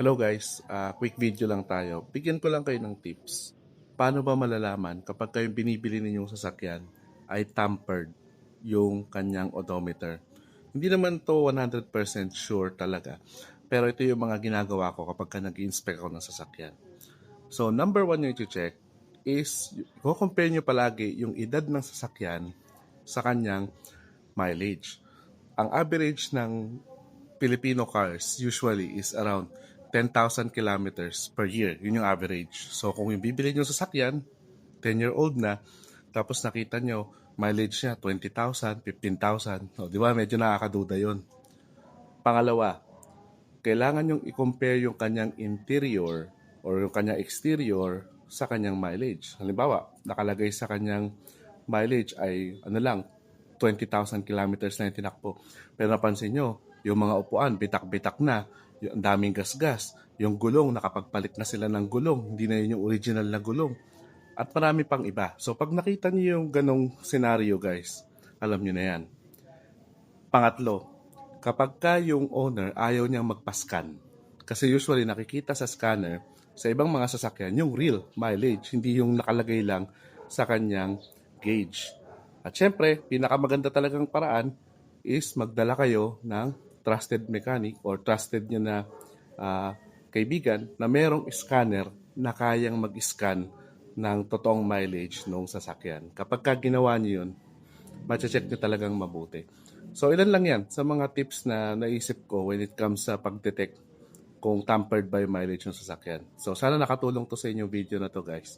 Hello guys, Ah, quick video lang tayo. Bigyan ko lang kayo ng tips. Paano ba malalaman kapag kayong binibili ninyong sasakyan ay tampered yung kanyang odometer? Hindi naman to 100% sure talaga. Pero ito yung mga ginagawa ko kapag ka nag-inspect ako ng sasakyan. So number one yung check is, i-compare nyo palagi yung edad ng sasakyan sa kanyang mileage. Ang average ng Filipino cars usually is around 10,000 kilometers per year. Yun yung average. So kung yung bibili nyo sasakyan, 10-year-old na, tapos nakita nyo, mileage niya 20,000, 15,000. O, di ba? Medyo nakakaduda yun. Pangalawa, kailangan yung i-compare yung kanyang interior or yung kanyang exterior sa kanyang mileage. Halimbawa, nakalagay sa kanyang mileage ay ano lang, 20,000 kilometers na yung tinakbo. Pero napansin nyo, yung mga upuan, bitak-bitak na, yung daming gasgas, yung gulong, nakapagpalit na sila ng gulong, hindi na yun yung original na gulong. At marami pang iba. So pag nakita niyo yung ganong scenario guys, alam niyo na yan. Pangatlo, kapag ka yung owner ayaw niyang magpascan, kasi usually nakikita sa scanner sa ibang mga sasakyan yung real mileage, hindi yung nakalagay lang sa kanyang gauge. At syempre, pinakamaganda talagang paraan is magdala kayo ng trusted mechanic or trusted nyo na ah, kaibigan na merong scanner na kayang mag-scan ng totoong mileage ng sasakyan. Kapag ka ginawa nyo yun, mache-check nyo talagang mabuti. So, ilan lang yan sa mga tips na naisip ko when it comes sa pag-detect kung tampered by mileage ng sasakyan. So, sana nakatulong to sa inyong video na to guys.